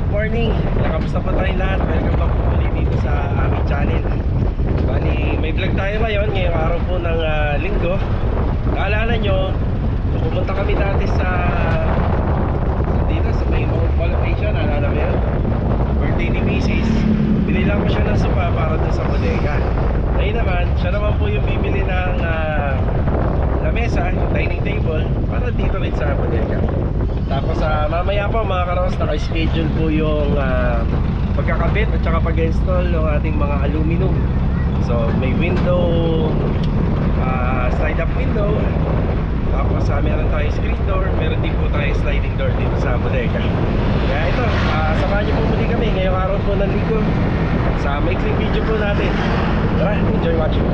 good morning. Nakamusta po tayo lahat? Welcome back po ulit dito sa aming channel. Bali, may vlog tayo ngayon, ngayong araw po ng ah, linggo. Naalala nyo, pumunta kami dati sa dito sa may Mount Location, naalala mo yun? Birthday ni Mrs. Binila ko siya ng sopa para doon sa bodega. Ngayon naman, siya naman po yung bibili ng ah, lamesa, yung dining table, para dito rin sa bodega. Tapos ah, mamaya po mga karos, naka-schedule po yung ah, pagkakabit at saka pag-install ng ating mga aluminum. So may window, ah, slide up window, tapos ah, meron tayo screen door, meron din po tayo sliding door dito sa bodega. Kaya ito, ah, samahan niyo po muli kami ngayong araw po ng linggo sa maikling video po natin. Tara, enjoy watching.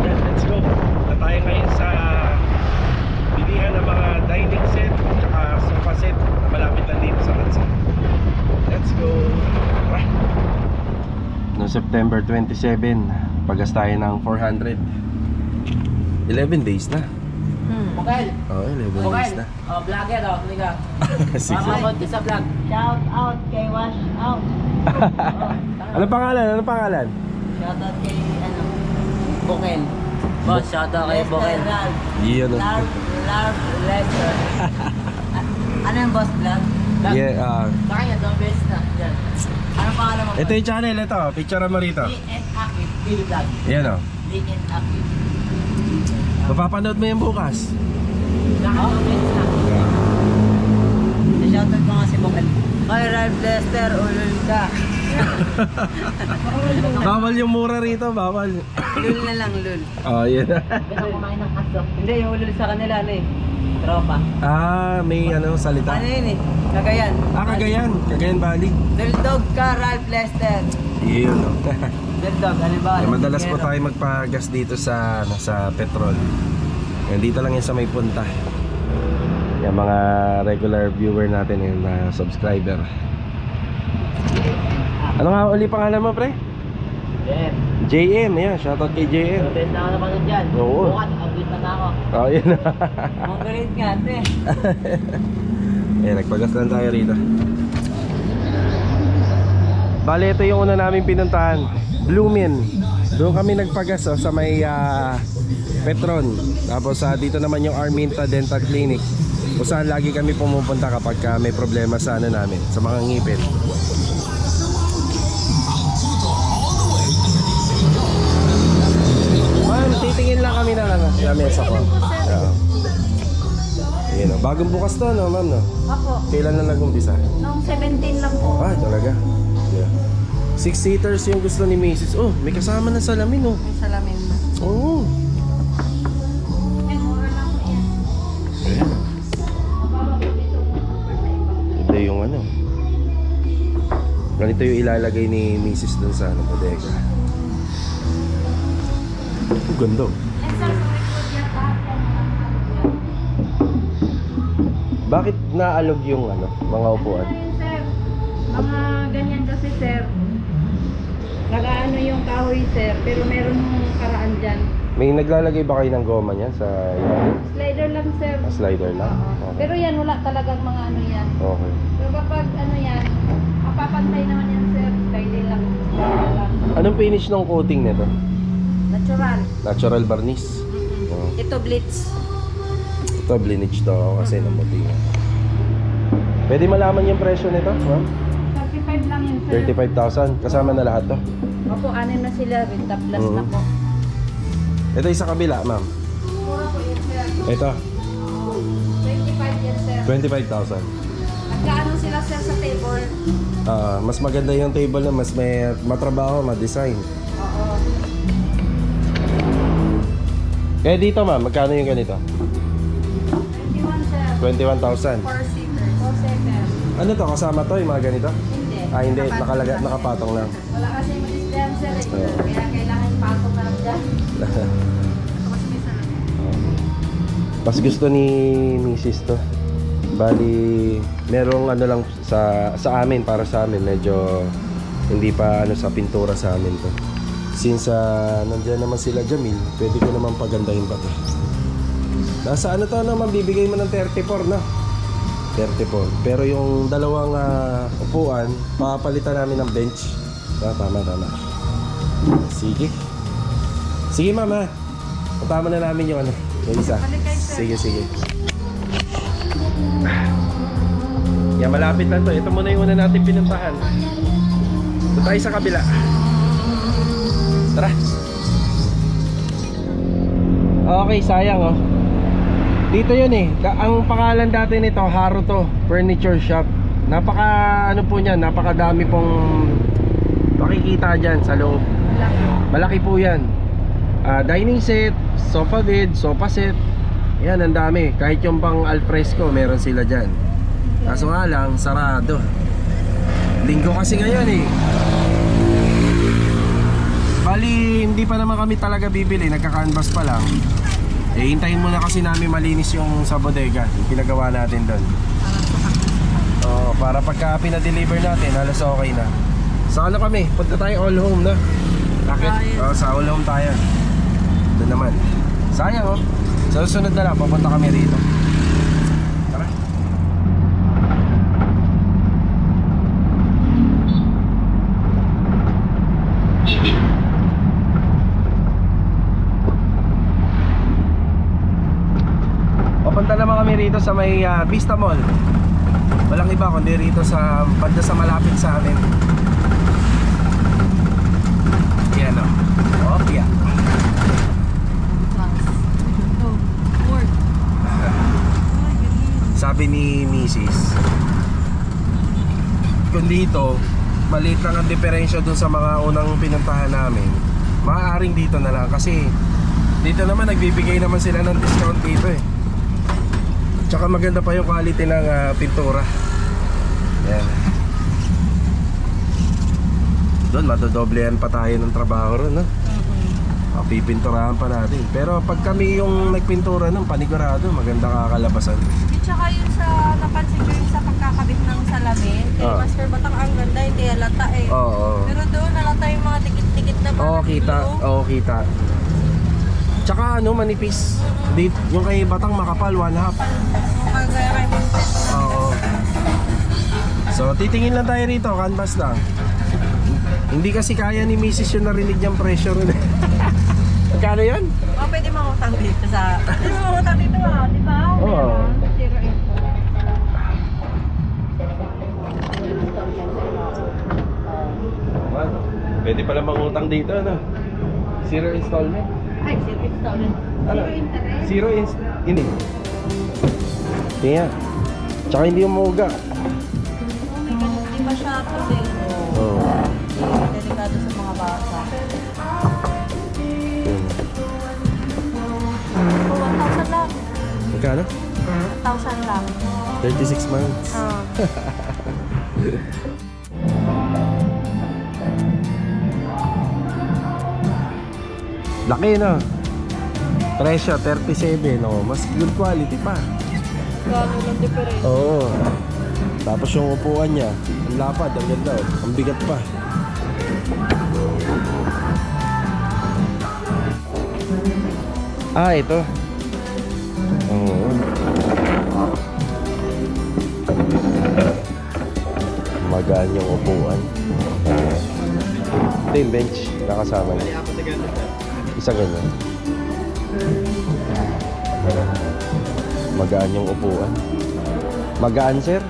Yan, let's go. Na tayo ngayon sa bilihan ng mga dining set at sofa set na malapit lang dito sa Tansa. Let's go. Tara. No September 27, pagas tayo ng 400. 11 days na. Bukal. Oo, oh, 11 Bukal. days na. Oh, vlogger oh. Liga. Sige. Mama konti sa vlog. Shout out kay Wash Out. ano pangalan? Ano pangalan? Shout out kay ano. Bukal. Boss, shout out kay Bukal. Iyon. Larp, Larp Lester. ano yung boss vlog? Yeah, ah, Sa kanya, the best na. Yan. Ano pangalan mo? ito yung channel, ito. Picture mo rito. DN Akit. Billy vlog. Yan o. DN Akit. Mapapanood mo yan bukas. The best na. Shout out ko nga si Bukal. Kay Ralph Lester, ulul ka. Bawal yung mura rito, bawal. Lul na lang, lul. Oh, yan. Gusto kumain ng aso. Hindi, yung ulul sa kanila, ano eh. Tropa. ah, may ano, salita. Ano yun eh? Cagayan. Ah, Cagayan. Cagayan Valley. Duldog ka, Ralph Lester. Yun. Duldog, ano ba? Eh, madalas po tayo magpagas dito sa ano, sa petrol. Yan, dito lang yan sa may punta. Yan mga regular viewer natin yung na subscriber. Ano nga uli pangalan mo, pre? Yes. JM, yan. Shoutout kay JM. best na ako napanood dyan. Oo. Bukas, update na ako. Oh, yun. Ang galit nga, ate. eh, nagpagas lang tayo rito. Bale, ito yung una namin pinuntahan. Blumen. Doon kami nagpagas oh, sa may ah, Petron. Tapos ah, dito naman yung Arminta Dental Clinic. Kung saan lagi kami pumupunta kapag ah, may problema sa ano namin, sa mga ngipin. Ano, lamesa ko. Oo. Yun, oh. Bagong bukas to, no, ma'am, no? Opo, Kailan na nag-umpisa? noong 17 lang po. Ah, talaga. Yeah. Six seaters yung gusto ni Mrs. Oh, may kasama na salamin, oh. May salamin na. Oo. Yan. Ayan. Ito yung ano. Ganito yung ilalagay ni Mrs. dun sa ano, bodega. Ang ganda. oh. Yan sir, Bakit naalog yung ano, mga upuan? Ano yun sir? Mga ganyan kasi sir. Nagaano yung kahoy sir, pero meron yung karaan dyan. May naglalagay ba kayo ng goma niyan sa ilalim? Slider lang sir. Ah, slider lang? Oo. Okay. Pero yan, wala talagang mga ano yan. Okay. Pero kapag ano yan, mapapantay naman yan sir. Slider lang. Slider lang. Anong finish ng coating nito? Natural. Natural varnish. Oo. Ito blitz. Ito, blinich to ako kasi namuti nga. Pwede malaman yung presyo nito, ma'am? 35 lang yan sir. 35,000. Kasama na lahat to. Opo, anim na sila. Renta plus Oo. na po. Ito yung sa kabila, ma'am. Mura po yan sir. Ito, 25 yan sir. 25,000. Nagkaano sila sir sa table? Ah, mas maganda yung table na mas may matrabaho, ma-design. Oo. Kaya dito, ma'am, magkano yung ganito? 21 sir. 21,000. 4 seaters. 4 seaters. Ano to, kasama to, yung mga ganito? Hindi. Ah, hindi, Nakapatong nakalaga, lang. nakapatong lang. Wala kasi mag-display sir eh. Oo. Kaya kailangan patong na lang dyan. Tapos may salamin. Mas gusto ni Mrs. to. Bali, merong ano lang sa sa amin para sa amin medyo hindi pa ano sa pintura sa amin to. Since uh, nandiyan naman sila Jamil, pwede ko naman pagandahin pa to. Nasa ano to naman bibigay mo ng 34 na. 34. Pero yung dalawang ah, upuan, papalitan namin ng bench. Ah, tama, tama. Sige. Sige, mama. Patama na namin yung ano, yung isa. Sige, sige. Yan, malapit lang to. Ito muna yung una natin pinuntahan. Doon tayo sa kabila. Tara. Okay, sayang oh. Dito yun eh. Ang pangalan dati nito, Haruto Furniture Shop. Napaka ano po niyan, napakadami pong makikita diyan sa loob. Malaki po 'yan. Ah, dining set, sofa bed, sofa set. Yan, ang dami. Kahit yung pang alfresco, meron sila diyan. Kaso nga lang, sarado. Linggo kasi ngayon eh. Bali, hindi pa naman kami talaga bibili. Nagka-canvas pa lang. Eh, hintayin muna kasi namin malinis yung sa bodega. Yung pinagawa natin doon. Oo, para pagka pinadeliver natin, halos okay na. Sa ano kami? Punta tayo all home na. Bakit? Oo, sa all home tayo. Doon naman. Sayang oh. Sa susunod na lang, papunta kami rito. Tara. Papunta naman kami rito sa may ah, Vista Mall. Walang iba kundi rito sa banda sa malapit sa amin. Yan o. Oh, yeah. Sabi ni Mrs. Kung dito, maliit lang ang diferensya dun sa mga unang pinuntahan namin. Maaaring dito na lang kasi dito naman nagbibigay naman sila ng discount dito eh. Tsaka maganda pa yung quality ng ah, pintura. Yan. Doon, matodoblehan pa tayo ng trabaho ron, no? Ah, Pipinturahan pa natin. Pero pag kami yung nagpintura nun, panigurado, maganda kakalabasan. Tsaka yung sa napansin ko yung sa pagkakabit ng salamin. Kay Ah. Master Batang ang ganda, hindi halata eh. Oo. oo. Pero doon halata yung mga tikit-tikit na Oo, mga kita. Oo, kita. Tsaka ano, manipis. Di, yung kay Batang makapal, one half. Oo. So, titingin lang tayo rito, canvas lang. Hindi kasi kaya ni Mrs. yung narinig niyang pressure. Magkano yan? Oh, pwede mangutang dito sa... Pwede mangutang dito ah, di ba? Oo. Info. Pwede pala mangutang dito, ano? Zero installment? Ay, zero installment. Ano? Zero interest. Ini. Kaya. Tsaka hindi umuga. Hindi ba siya eh? Oo. Delikado sa mga bata. Yun. 1,000 lang. Magkano? 1,000 lang. 36 months. Ah. Laki na. Presyo, 37. No? Mas good quality pa. Gano'n lang difference. Oo. Tapos yung upuan niya, ang lapad, ang ganda. oh. Ang bigat pa. Ah, ito. Oo. Magaan yung upuan. Ito yung bench, nakasama niya. Isa ganyan. Magaan yung upuan. Magaan, sir?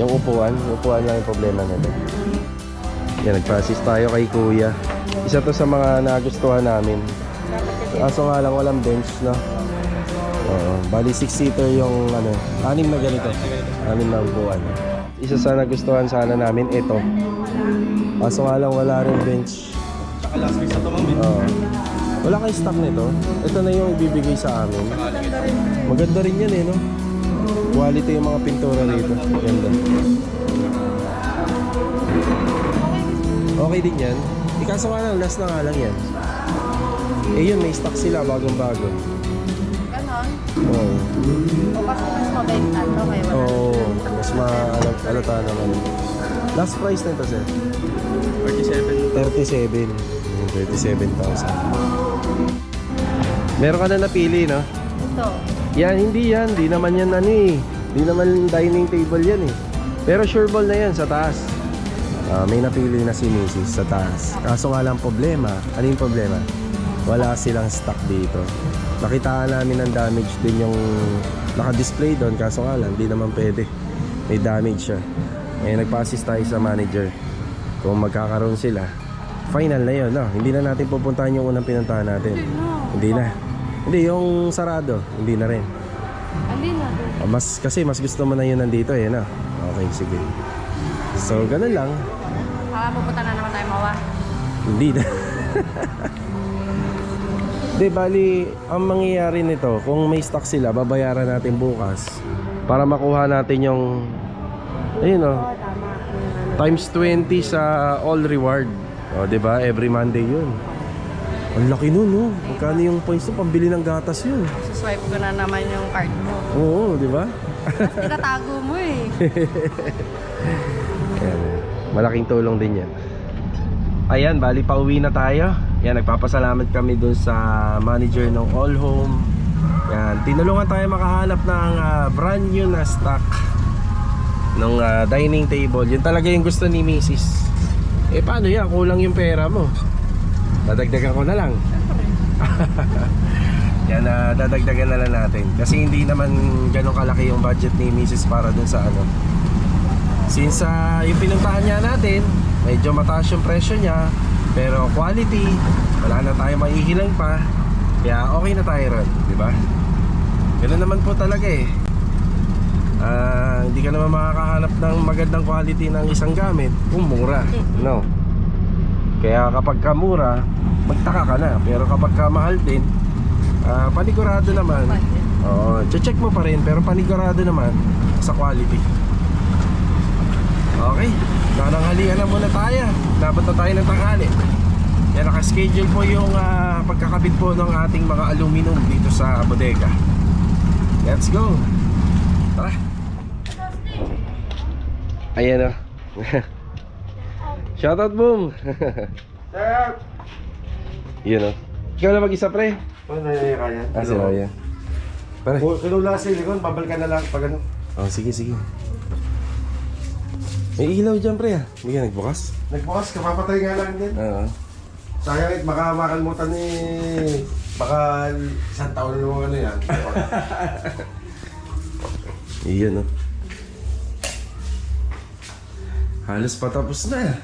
Yung upuan, yung upuan lang yung problema nito. Yan, nagpa-assist tayo kay kuya. Isa to sa mga nagustuhan namin. Kaso nga lang walang bench, no? Oo, bali 6-seater yung ano, anim na ganito. Anim na upuan. Isa sa nagustuhan sana namin, ito. Kaso nga lang wala rin bench. Saka last week sa tumang Oo. Wala kay stock nito. Ito na yung ibibigay sa amin. Maganda rin yan eh, no? Quality yung mga pintura dito. Ganda. Okay din yan. Ikaso nga lang, last na nga lang yan. Eh yun, may stock sila bagong bago. Ganon. Oo. O kasi mas mabenta to kaya wala. Oo. Mas maalata naman. Last price na ito, sir? 37. 37. Yung 37,000. Meron ka na napili, no? Ito. Yan, hindi yan. Di naman yan ano eh. Di naman dining table yan eh. Pero sure ball na yan sa taas. Ah, may napili na si Mrs. sa taas. Kaso nga lang problema. Ano yung problema? Wala silang stock dito. Nakitaan namin ng damage din yung naka-display doon. Kaso nga lang, di naman pwede. May damage siya. Eh, nagpa-assist tayo sa manager. Kung magkakaroon sila, final na yun, no? Hindi na natin pupuntahan yung unang pinuntahan natin. Hindi na. Hindi, yung sarado, hindi na rin. Hindi na. Ah, Mas, kasi mas gusto mo na yun nandito eh, no? Okay, sige. So, ganun lang. Ah, pupunta na naman tayo mawa. Hindi na. Hindi, bali, ang mangyayari nito, kung may stock sila, babayaran natin bukas para makuha natin yung, ayun o, times 20 sa all reward. O, di ba? Every Monday yun. Ang laki nun, no? Magkano yung points to? Pambili ng gatas yun. Suswipe ko na naman yung card mo. Oo, di ba? Tinatago mo eh. Ayan, eh. malaking tulong din yan. Ayan, bali pauwi na tayo. Yan, nagpapasalamat kami dun sa manager ng All Home. Yan, tinulungan tayo makahanap ng ah, brand new na stock ng dining table. Yun talaga yung gusto ni Mrs. Eh paano yan? Kulang yung pera mo. Dadagdagan ko na lang. Yan, ah, dadagdagan na lang natin. Kasi hindi naman ganun kalaki yung budget ni Mrs. para dun sa ano. Since ah, yung pinuntahan niya natin, medyo mataas yung presyo niya, pero quality, wala na tayo maihilang pa. Kaya okay na tayo ron, di ba? Ganun naman po talaga eh. Ah, hindi ka naman makakahanap ng magandang quality ng isang gamit kung mura, no? Kaya kapag ka mura, magtaka ka na. Pero kapag ka mahal din, ah, panigurado naman. Oo, check mo pa rin, pero panigurado naman sa quality. Okay, nananghalian na muna tayo. Dapat na tayo ng tanghali. Yan, nakaschedule po yung ah, pagkakabit po ng ating mga aluminum dito sa bodega. Let's go! Tara! Ayan o. Shoutout boom! Yun o. Ikaw na mag-isa pre? Ano na yung kaya? Ah, si Ryan. Pare. Kinula sa silikon, babalikan na lang pag ano. Oh, sige, sige. May ilaw dyan pre ah. Ka nagbukas? Nagbukas, kapapatay nga lang din. Oo. Sayang it, baka makalimutan ni... Baka isang taon na naman ano yan. Iyan oh. Halos patapos na.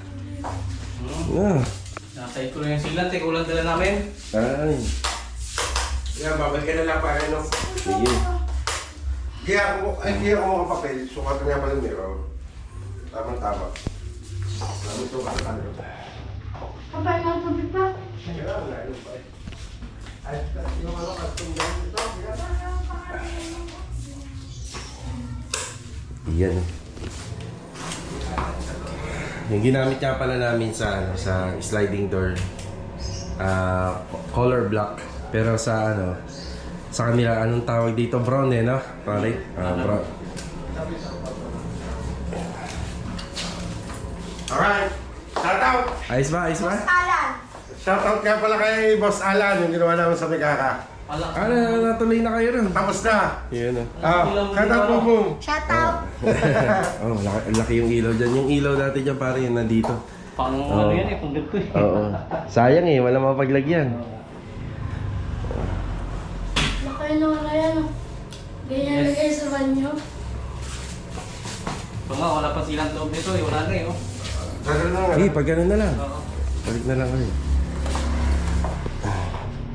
Ah. Nakasay ko na yung silat eh. Kulang dala namin. Ay. Yan, babalikan na lang para ano. Sige. Kaya ako, ay kaya ako mga papel, sukat nga pala ni Ron. Tamang tama. Tamang sukat ka na. Kapag ng tubig pa. Ay, yung ano, custom ganito ito. Iyan oh. Yung ginamit nga pala namin sa ano, sa sliding door ah, color black pero sa ano sa kanila anong tawag dito brown eh no pare Ah, brown Alright. Shout out! ayos ba ayos ba Shout out nga pala kay Boss Alan, yung ginawa namin sa Mikaka. Ano natuloy na kayo rin Tapos na. yun oh Ah, shout out po po. Shout out! oh laki, laki yung ilaw dyan yung ilaw natin dyan pare yun nandito Pang Oo. ano yan eh. Pang ko eh. oo sayang eh wala mapaglagyan Laki na wala yan. oh. Ganyan Yes. lagay sa banyo. Ito nga, wala pa silang loob nito eh. Wala na eh. Oh. Gano'n na eh pag ganun na lang Oo. balik na lang kayo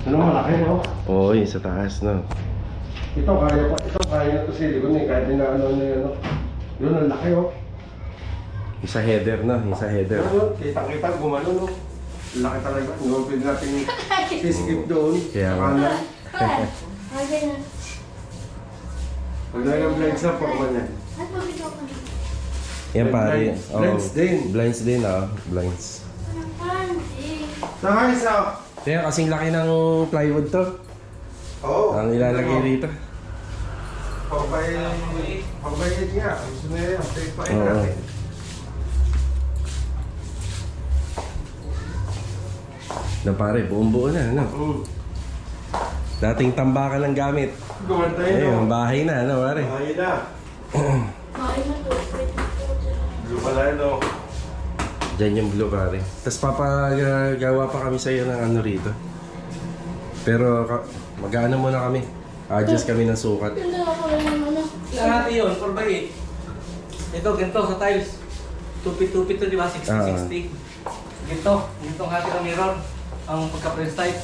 Ano malaki no? oo yun sa taas no Ito kaya pa, ito kaya to silikon eh, kahit na ano na yun. no? Yun ang laki oh. yung sa header no yung sa header Pero kitang-kita gumano no. Laki talaga. No, pwede natin siskip doon. Kaya Sa nga. kanan. Ah, ganyan. Pag nag-blends na po man yan. At tubig ako. Yan pare. Blinds. Oo. Blinds din. Blinds din ah. Blinds. Anong? So sa... Kaya kasing laki ng plywood to. Oo. Ang ilalagay rito. Pagbayad. Pagbayad nga. Gusto na yan. Take pa Oo. natin. Na pare, buong buo na. Ano? Mm. Dating tambakan ng gamit. Gumanda yun. Ayun, oh. bahay na. Ano pare? Ayun na. Bakit na to? Pala, no? Diyan yung blue pare. Tapos papagawa pa kami sa'yo ng ano rito. Pero ka- mag-ano muna kami. Adjust kami ng sukat. Hindi ako lang ano. Lahat yun, 4 by 8. Ito, ganito sa tiles. Tupit-tupit to, di ba? 60-60. Ah. Ganito, ganito ang hati ng mirror. Ang pagka-press type.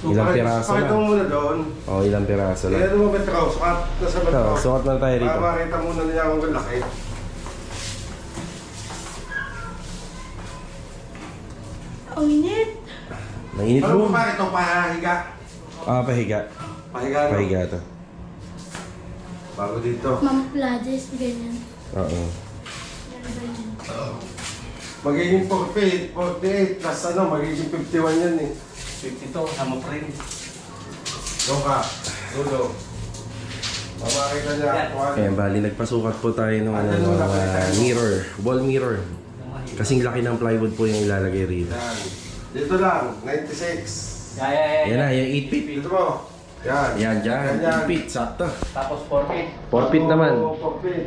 Ilang piraso Pakita mo muna doon. Oo, ilang piraso lang. ano mo ba't ikaw? Sukat na sa ba't Ito, ikaw? sukat na tayo rito. Para makita muna niya kung laki. Ang init. Mainit Ano mo. ba ito? Pahiga. Ah, pahiga. Pahiga. no? Pahiga to. Bago dito. Ma'am Pladis, ganyan. Oo. Yan ba yun? Magiging 48, 48, plus ano, magiging 51 yan eh. 52, sama frame. Doon ka. Dulo. Mamakita niya ano. Kaya bali, nagpasukat po tayo ng ano, ng, ah, mirror. Wall mirror. Kasing laki ng plywood po yung ilalagay rito. Yan. Dito lang, 96. Yeah, yeah, yeah. Yan na, yung 8 feet. Dito mo. Yan. Yan dyan, Ganyan. 8 feet, sakto. Tapos 4 feet. 4 feet naman. Oo, 4 feet.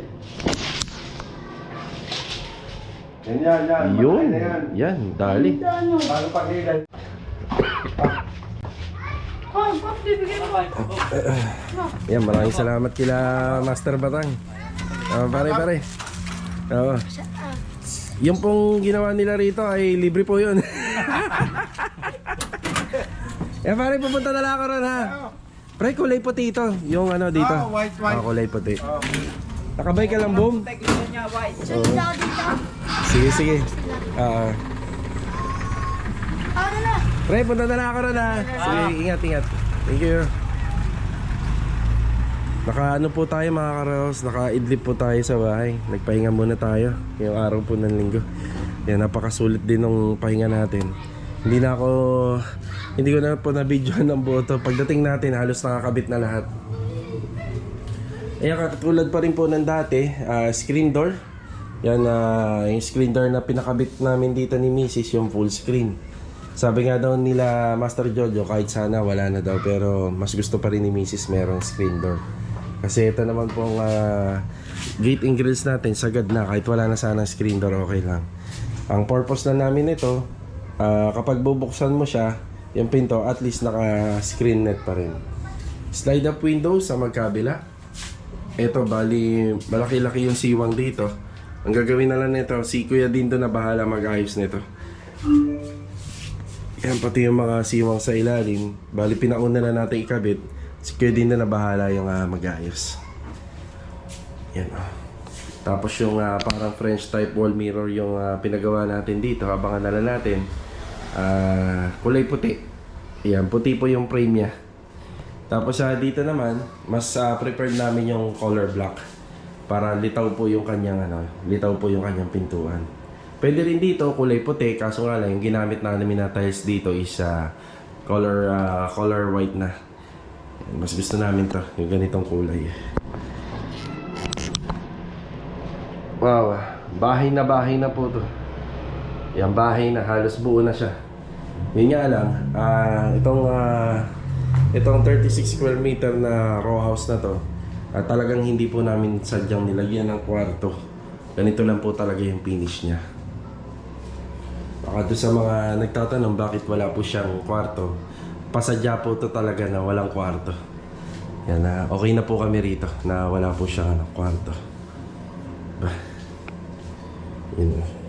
Yan yan, yan. Yun. Na yan. Yan, dali. Bago pag hilay. Oh, Bob, bibigyan mo. Yan, maraming salamat kila Master Batang. Ah, pare, pare. Oo. Yung pong ginawa nila rito ay libre po yun. eh pare, pupunta na lang ako ron ha. Pre, kulay puti ito. Yung ano dito. Ah, white, white. Ah, kulay puti. Oh. Nakabay ka lang, boom? Sunod ako dito. Sige, sige. Ah, Ano na? pre, punta na lang ako ron ha. Sige, ingat, ingat. Thank you. Naka ano po tayo mga karos, naka-idlip po tayo sa bahay. Nagpahinga muna tayo yung araw po ng linggo. Yan, napakasulit din ng pahinga natin. Hindi na ako, hindi ko na po na video ng boto. Pagdating natin, halos nakakabit na lahat. Ayan, katulad pa rin po ng dati, ah, screen door. Yan, ah, yung screen door na pinakabit namin dito ni Mrs. yung full screen. Sabi nga daw nila Master Jojo kahit sana wala na daw pero mas gusto pa rin ni Mrs. merong screen door. Kasi ito naman pong ah, gate and grills natin sagad na kahit wala na sana screen door okay lang. Ang purpose na namin ito ah, kapag bubuksan mo siya yung pinto at least naka screen net pa rin. Slide up window sa magkabila. Ito bali malaki-laki yung siwang dito. Ang gagawin na lang nito si Kuya Dindo na bahala mag-ayos nito. Yan, pati yung mga siwang sa ilalim. Bali, pinauna na natin ikabit. Si Kuya din na bahala yung ah, mag-ayos. Yan, oh. Tapos yung ah, parang French type wall mirror yung ah, pinagawa natin dito. Abangan na lang natin. Ah, kulay puti. Yan, puti po yung frame niya. Tapos sa dito naman, mas ah, prepared namin yung color black. Para litaw po yung kanyang ano, litaw po yung kanyang pintuan. Pwede rin dito kulay puti kaso nga lang yung ginamit namin na tiles dito is ah, color ah, color white na. Mas gusto namin to, yung ganitong kulay. Wow, bahay na bahay na po to. Yan bahay na halos buo na siya. Yun nga lang, ah, itong ah, itong 36 square meter na row house na to, ah, talagang hindi po namin sadyang nilagyan ng kwarto. Ganito lang po talaga yung finish niya. Baka doon sa mga nagtatanong bakit wala po siyang kwarto, pasadya po to talaga na walang kwarto. Yan na, okay na po kami rito na wala po siyang ano, kwarto. Ba. Yun. Wow.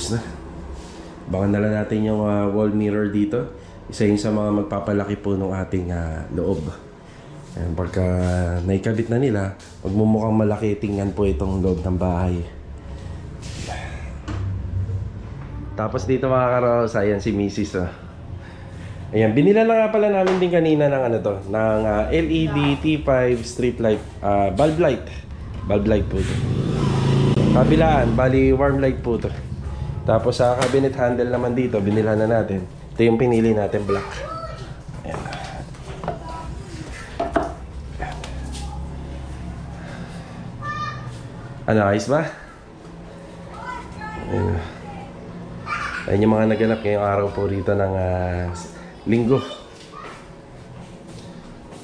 Ayos na. Bangan na lang natin yung ah, wall mirror dito. Isa yun sa mga magpapalaki po ng ating ah, loob. Ayan, pagka naikabit na nila, magmumukhang malaki tingnan po itong loob ng bahay. Tapos dito mga karos, ayan si Mrs. Oh. Ayan, binila na pala namin din kanina ng ano to, ng ah, LED T5 street light, ah, bulb light. Bulb light po ito. Kabilaan, bali warm light po to. Tapos sa cabinet handle naman dito, binila na natin. Ito yung pinili natin, black. Ayan. Ano, ayos ba? Ayun. Ayun yung mga naganap ngayong araw po rito ng ah, linggo.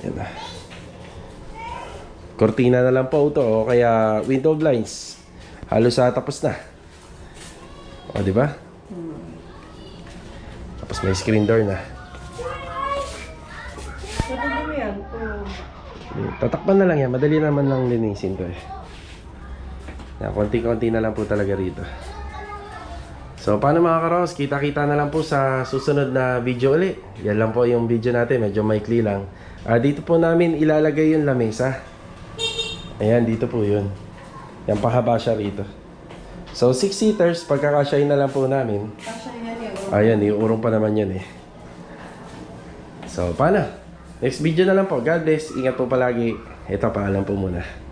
Yan na. Cortina na lang po ito o kaya window blinds. Halos sa tapos na. O, di ba? Tapos may screen door na. Eh, Tatakpan na lang yan. Madali naman lang linisin to eh. Yan, konti-konti na lang po talaga rito. So, paano mga karos? Kita-kita na lang po sa susunod na video ulit. Yan lang po yung video natin. Medyo maikli lang. Ah, dito po namin ilalagay yung lamesa. Ayan, dito po yun. Yan, pahaba siya rito. So, 6 seaters, pagkakasyahin na lang po namin. Ayan, iurong pa naman yun eh. So, paano? Next video na lang po. God bless. Ingat po palagi. Ito, paalam po muna.